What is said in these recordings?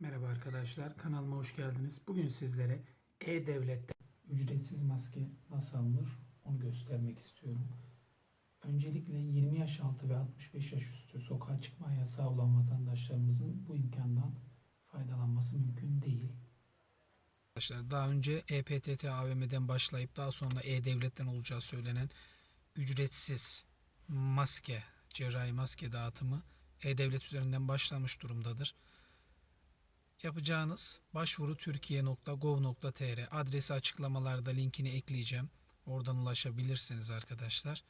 Merhaba arkadaşlar, kanalıma hoş geldiniz. Bugün sizlere E-Devlet'te ücretsiz maske nasıl alınır onu göstermek istiyorum. Öncelikle 20 yaş altı ve 65 yaş üstü sokağa çıkma yasağı olan vatandaşlarımızın bu imkandan faydalanması mümkün değil. Arkadaşlar daha önce EPTT AVM'den başlayıp daha sonra E-Devlet'ten olacağı söylenen ücretsiz maske, cerrahi maske dağıtımı E-Devlet üzerinden başlamış durumdadır. Yapacağınız başvuru türkiye.gov.tr adresi açıklamalarda linkini ekleyeceğim. Oradan ulaşabilirsiniz arkadaşlar.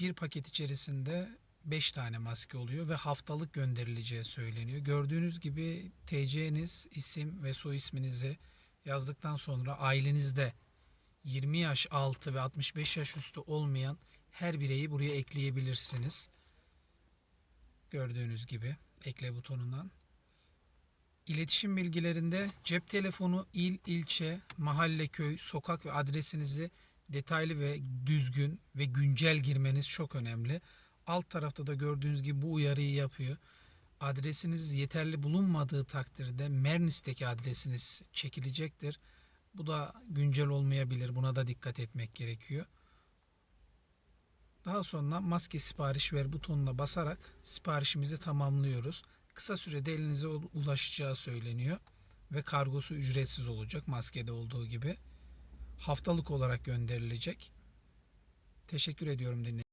Bir paket içerisinde 5 tane maske oluyor ve haftalık gönderileceği söyleniyor. Gördüğünüz gibi TC'niz, isim ve soy isminizi yazdıktan sonra ailenizde 20 yaş altı ve 65 yaş üstü olmayan her bireyi buraya ekleyebilirsiniz. Gördüğünüz gibi ekle butonundan. İletişim bilgilerinde cep telefonu, il, ilçe, mahalle, köy, sokak ve adresinizi detaylı ve düzgün ve güncel girmeniz çok önemli. Alt tarafta da gördüğünüz gibi bu uyarıyı yapıyor. Adresiniz yeterli bulunmadığı takdirde Mernis'teki adresiniz çekilecektir. Bu da güncel olmayabilir. Buna da dikkat etmek gerekiyor. Daha sonra maske sipariş ver butonuna basarak siparişimizi tamamlıyoruz. Kısa sürede elinize ulaşacağı söyleniyor ve kargosu ücretsiz olacak maskede olduğu gibi. Haftalık olarak gönderilecek. Teşekkür ediyorum dinlediğiniz